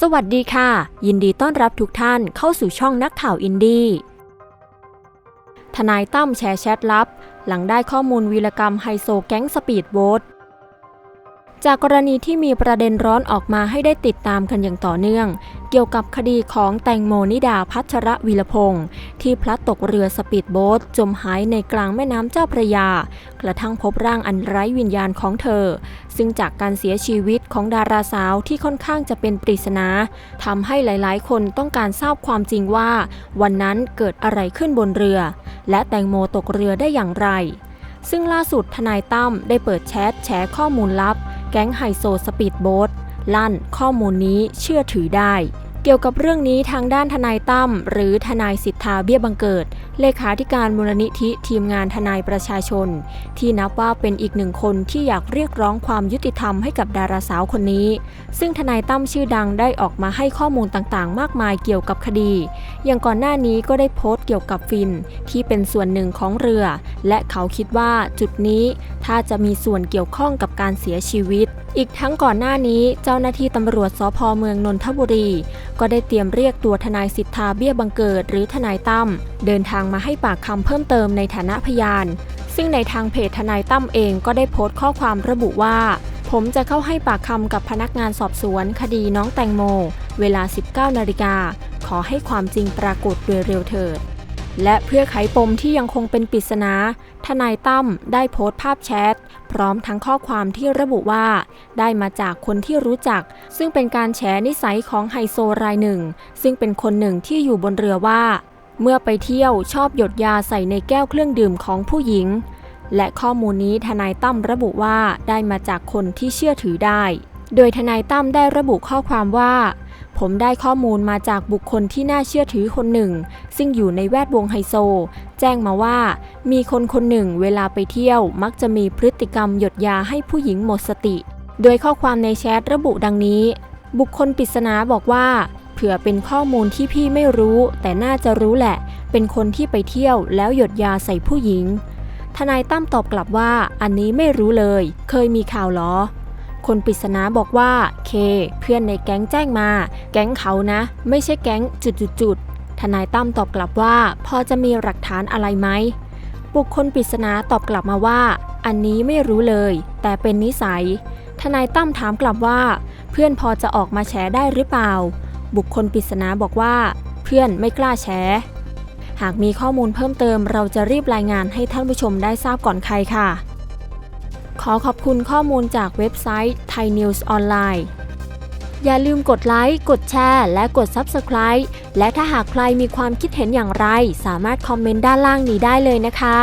สวัสดีค่ะ ยินดีต้อนรับทุกท่านเข้าสู่ช่องนักข่าวอินดี้ทนายตั้มแชร์แชทลับ หลังได้ข้อมูลวีรกรรมไฮโซแก๊งสปีดโบ๊ท จากกรณีที่มีประเด็นร้อนออกมาให้ได้ติดตามกันอย่างต่อเนื่อง เกี่ยวกับคดีของแตงโมนิดาพัชระวีรพงศ์ที่พลัดตกเรือสปีดโบ๊ทจมหายในกลางแม่น้ำเจ้าพระยา กระทั่งพบร่างอันไร้วิญญาณของเธอ ซึ่งจากการเสียชีวิตของดาราสาวที่ค่อนข้างจะเป็นปริศนาทำให้หลายๆ คนต้องการทราบความจริงว่า วันนั้นเกิดอะไรขึ้นบนเรือ และแตงโมตกเรือได้อย่างไร ซึ่งล่าสุดทนายตั้มได้เปิดแชทแฉข้อมูลลับ แก๊งไฮโซสปีดโบ๊ทลั่นข้อมูลนี้เชื่อถือได้ เกี่ยวกับเรื่องนี้ทางด้านทนายตั้มหรือทนายสิทธาเบี้ยบังเกิด เลขาธิการมูลนิธิทีมงานทนายประชาชน ที่นับว่าเป็นอีกหนึ่งคนที่อยากเรียกร้องความยุติธรรมให้กับดาราสาวคนนี้ ซึ่งทนายตั้มชื่อดังได้ออกมาให้ข้อมูลต่างๆ มากมายเกี่ยวกับคดี อย่างก่อนหน้านี้ก็ได้โพสต์เกี่ยวกับฟินที่เป็นส่วนหนึ่งของเรือ และเขาคิดว่าจุดนี้ถ้าจะมีส่วนเกี่ยวข้องกับการเสียชีวิต อีกทั้งก่อนหน้านี้เจ้าหน้าที่ตำรวจสพเมืองนนทบุรี ก็ได้เตรียมเรียกตัวทนายสิทธาเบี้ยบังเกิดหรือทนายตั้มเดินทางมาให้ปากคำเพิ่มเติมในฐานะพยาน ซึ่งในทางเพจทนายตั้มเองก็ได้โพสต์ข้อความระบุว่าผมจะเข้าให้ปากคำกับพนักงานสอบสวนคดีน้องแตงโม เวลา 19 นาฬิกา ขอให้ความจริงปรากฏโดยเร็วเถิด และเพื่อไขปมที่ยังคงเป็นปริศนา ทนายตั้มได้โพสต์ภาพแชท พร้อมทั้งข้อความที่ระบุว่า ได้มาจากคนที่รู้จัก ซึ่งเป็นการแฉนิสัยของไฮโซรายหนึ่ง ซึ่งเป็นคนหนึ่งที่อยู่บนเรือว่า เมื่อไปเที่ยวชอบหยดยาใส่ในแก้วเครื่องดื่มของผู้หญิง และข้อมูลนี้ทนายตั้มระบุว่าได้มาจากคนที่เชื่อถือได้ โดยทนายตั้มได้ระบุข้อความว่า ผมได้ข้อมูลมาจากบุคคลที่น่าเชื่อถือคนหนึ่ง ซึ่งอยู่ในแวดวงไฮโซ แจ้งมาว่า มีคนคนหนึ่งเวลาไปเที่ยว มักจะมีพฤติกรรมหยดยาให้ผู้หญิงหมดสติ โดยข้อความในแชทระบุดังนี้ บุคคลปริศนาบอกว่า เผื่อเป็นข้อมูลที่พี่ไม่รู้ แต่น่าจะรู้แหละ เป็นคนที่ไปเที่ยวแล้วหยดยาใส่ผู้หญิงทนายตั้มตอบกลับว่า อันนี้ไม่รู้เลย เคยมีข่าวหรอ คนปริศนาบอกว่าเค เพื่อนในแก๊งแจ้งมา แก๊งเขานะ ไม่ใช่แก๊งจุดๆๆทนายตั้มตอบกลับว่า พอจะมีหลักฐานอะไรไหมบุคคลปริศนาตอบกลับมาว่า อันนี้ไม่รู้เลย แต่เป็นนิสัย ทนายตั้มถามกลับว่า เพื่อนพอจะออกมาแฉได้หรือเปล่า บุคคลปริศนาบอกว่า เพื่อนไม่กล้าแฉหากมีข้อมูลเพิ่มเติมเราจะรีบรายงานให้ท่านผู้ชมได้ทราบก่อนใครค่ะ ขอขอบคุณข้อมูลจากเว็บไซต์ Thai News Online อย่าลืมกดไลค์ กดแชร์ และกด Subscribe และถ้าหากใครมีความคิดเห็นอย่างไร สามารถคอมเมนต์ด้านล่างนี้ได้เลยนะคะ